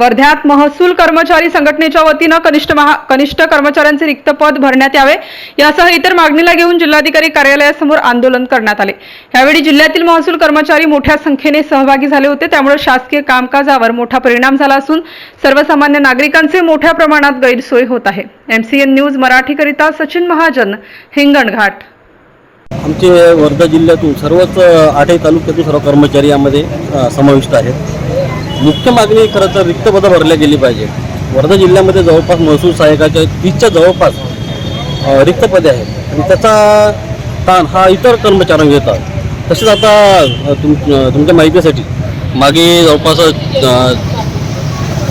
वर्ध्यात महसूल कर्मचारी संघटनेच्या वतीनं कनिष्ठ महा कनिष्ठ कर्मचाऱ्यांचे रिक्त पद भरण्यात यावे. यासह इतर मागणीला घेऊन जिल्हाधिकारी कार्यालयासमोर आंदोलन करण्यात आले. यावेळी जिल्ह्यातील महसूल कर्मचारी मोठ्या संख्येने सहभागी झाले होते. त्यामुळे शासकीय कामकाजावर मोठा परिणाम झाला असून सर्वसामान्य नागरिकांचे मोठ्या प्रमाणात गैरसोय होत आहे. एमसीएन न्यूज मराठीकरिता सचिन महाजन हिंगणघाट. आमचे वर्धा जिल्ह्यातून सर्वच आठही तालुक्यातून सर्व कर्मचारी यामध्ये समाविष्ट आहेत. मुख्य मागणी खरं तर रिक्त पदं भरल्या गेली पाहिजे. वर्धा जिल्ह्यामध्ये जवळपास महसूल सहायकाच्या तीसच्या जवळपास रिक्तपदे रिक्त पदे आहेत. आणि त्याचा ताण हा इतर कर्मचाऱ्यांना घेतात तसेच आता तुम तुमच्या माहितीसाठी मागे जवळपास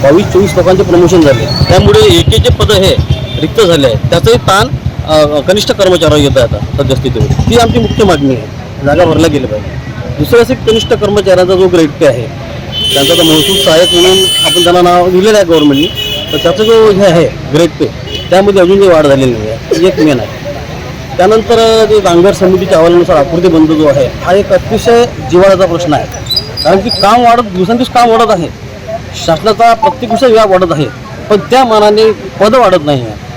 बावीस चोवीस लोकांचे प्रमोशन झाले. त्यामुळे एक जे पदं हे रिक्त झाले आहेत त्याचाही ताण कनिष्ठ कर्मचाऱ्यांना येत आहे आता सद्यस्थितीमध्ये. ती आमची मुख्य मागणी आहे. जागा भरल्या गेली पाहिजे. दुसरं असे कनिष्ठ कर्मचाऱ्यांचा जो ग्रेड पे आहे त्यांचा तर महसूल सहाय्यक म्हणून आपण त्यांना नाव दिलेलं आहे गव्हर्नमेंटनी तर त्याचा जो हे आहे ग्रेड पे त्यामध्ये अजून काही वाढ झालेली नाही आहे एक मेन आहे. त्यानंतर जे कामगार समितीच्या अहवालानुसार आकृती बंद जो आहे हा एक अतिशय जिवाळाचा प्रश्न आहे. कारण की काम वाढत दिवसांदिवस काम वाढत आहे. शासनाचा प्रत्येक विषय व्याप वाढत आहे. पण त्या मानाने पदं वाढत नाही आहे.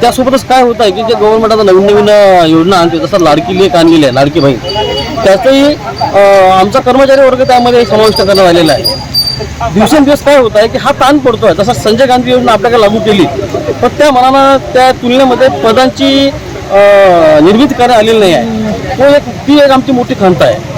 त्यासोबतच काय होत आहे की जे गव्हर्नमेंट आता नवीन नवीन योजना आणते जसं लाडकी लेख आणलेली आहे लाडकी बहीण. त्याचंही आमचा कर्मचारी वर्ग त्यामध्ये समाविष्ट करण्यात आलेला आहे. दिवसेंदिवस काय होत आहे की हा ताण पडतोय. जसं संजय गांधी योजना आपल्याकडे लागू केली पण त्या मनानं त्या तुलनेमध्ये पदांची निर्मिती करण्यात आलेली नाही आहे. तो एक ती एक आमची मोठी खंत आहे.